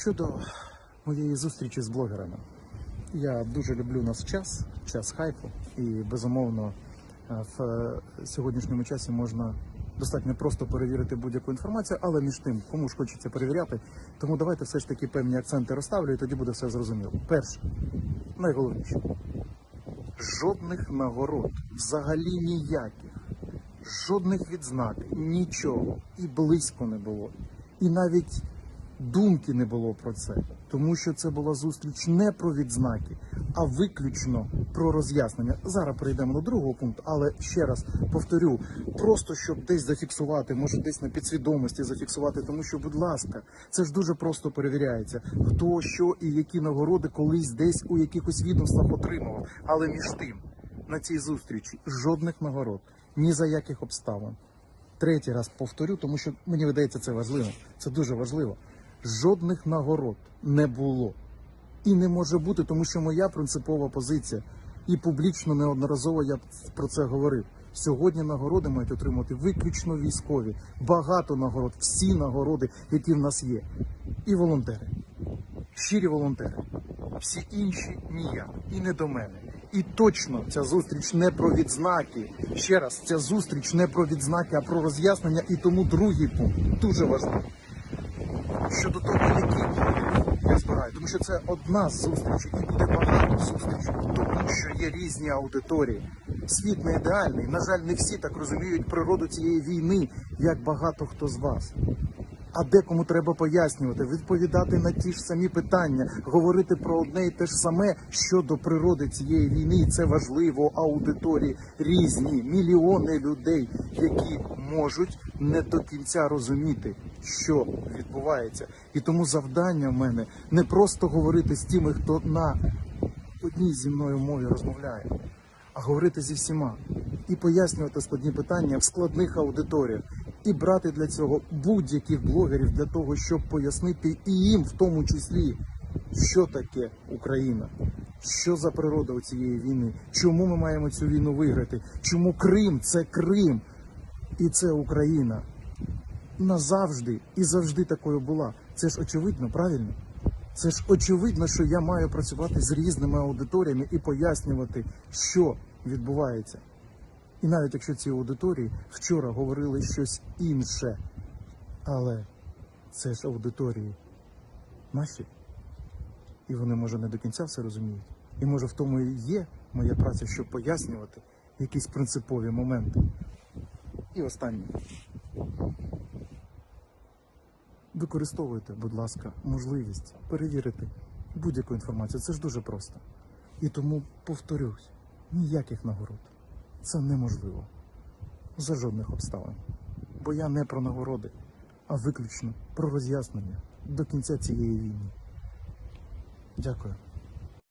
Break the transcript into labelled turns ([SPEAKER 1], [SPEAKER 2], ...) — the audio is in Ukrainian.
[SPEAKER 1] Щодо моєї зустрічі з блогерами, я дуже люблю наш час, час хайпу, і безумовно е, в сьогоднішньому часі можна достатньо просто перевірити будь-яку інформацію, але між тим, кому ж хочеться перевіряти, тому давайте все ж таки певні акценти розставлю, і тоді буде все зрозуміло. Перше, найголовніше, жодних нагород, взагалі ніяких, жодних відзнак, нічого і близько не було. І навіть думки не було про це, тому що це була зустріч не про відзнаки, а виключно про роз'яснення. Зараз перейдемо до другого пункту, але ще раз повторю, просто щоб десь зафіксувати, може десь на підсвідомості зафіксувати, тому що, будь ласка, це ж дуже просто перевіряється, хто що і які нагороди колись десь у якихось відомствах отримував. Але між тим, на цій зустрічі жодних нагород, ні за яких обставин. Третій раз повторю, тому що мені видається це важливо. Це дуже важливо. Жодних нагород не було і не може бути, тому що моя принципова позиція, і публічно неодноразово я про це говорив. Сьогодні нагороди мають отримати виключно військові, багато нагород, всі нагороди, які в нас є, і волонтери, щирі волонтери. Всі інші ніяк і не до мене. І точно ця зустріч не про відзнаки. Ще раз, ця зустріч не про відзнаки, а про роз'яснення. І тому другий пункт дуже важливий щодо того, які я збираю, тому що це одна з зустрічей, і буде багато зустрічей, тому що є різні аудиторії. Світ не ідеальний. На жаль, не всі так розуміють природу цієї війни, як багато хто з вас. А декому треба пояснювати, відповідати на ті ж самі питання, говорити про одне і те ж саме щодо природи цієї війни. І це важливо. Аудиторії різні, мільйони людей, які можуть не до кінця розуміти, що відбувається. І тому завдання в мене не просто говорити з тими, хто на одній зі мною мові розмовляє, а говорити зі всіма і пояснювати складні питання в складних аудиторіях, і брати для цього будь-яких блогерів для того, щоб пояснити і їм, в тому числі, що таке Україна, що за природа у цієї війни, чому ми маємо цю війну виграти, чому Крим це Крим і це Україна назавжди і завжди такою була. Це ж очевидно, правильно? Це ж очевидно, що я маю працювати з різними аудиторіями і пояснювати, що відбувається. І навіть якщо ці аудиторії вчора говорили щось інше, але це ж аудиторії наші, і вони, може, не до кінця все розуміють. І може в тому і є моя праця, щоб пояснювати якісь принципові моменти. І останнє. Використовуйте, будь ласка, можливість перевірити будь-яку інформацію. Це ж дуже просто. І тому повторюсь, ніяких нагород. Це неможливо. За жодних обставин. Бо я не про нагороди, а виключно про роз'яснення до кінця цієї війни. Дякую.